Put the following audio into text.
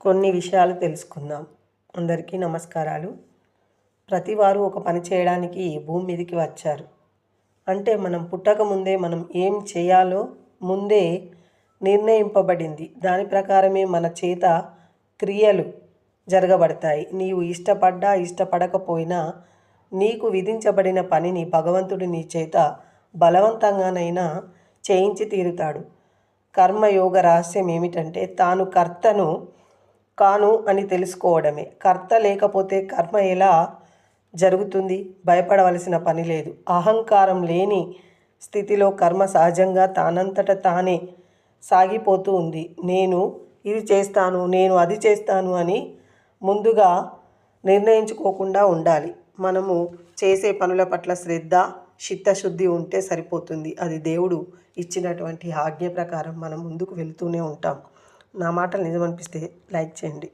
కొన్ని విషయాలు తెలుసుకుందాం. అందరికీ నమస్కారాలు. ప్రతివారు ఒక పని చేయడానికి భూమి మీదకి వచ్చారు. అంటే మనం పుట్టక ముందే మనం ఏం చేయాలో ముందే నిర్ణయింపబడింది. దాని ప్రకారమే మన చేత క్రియలు జరగబడతాయి. నీవు ఇష్టపడ్డా ఇష్టపడకపోయినా నీకు విధించబడిన పనిని భగవంతుడు నీ చేత బలవంతంగానైనా చేయించి తీరుతాడు. కర్మయోగ రహస్యం ఏమిటంటే తాను కర్తను కాను అని తెలుసుకోవడమే. కర్త లేకపోతే కర్మ ఎలా జరుగుతుంది? భయపడవలసిన పని లేదు. అహంకారం లేని స్థితిలో కర్మ సహజంగా తానంతట తానే సాగిపోతూ ఉంది. నేను ఇది చేస్తాను నేను అది చేస్తాను అని ముందుగా నిర్ణయించుకోకుండా ఉండాలి. మనము చేసే పనుల పట్ల శ్రద్ధ చిత్తశుద్ధి ఉంటే సరిపోతుంది. అది దేవుడు ఇచ్చినటువంటి ఆజ్ఞ ప్రకారం మనం ముందుకు వెళ్తూనే ఉంటాం. నా మాటలు నిజమనిపిస్తే లైక్ చేయండి.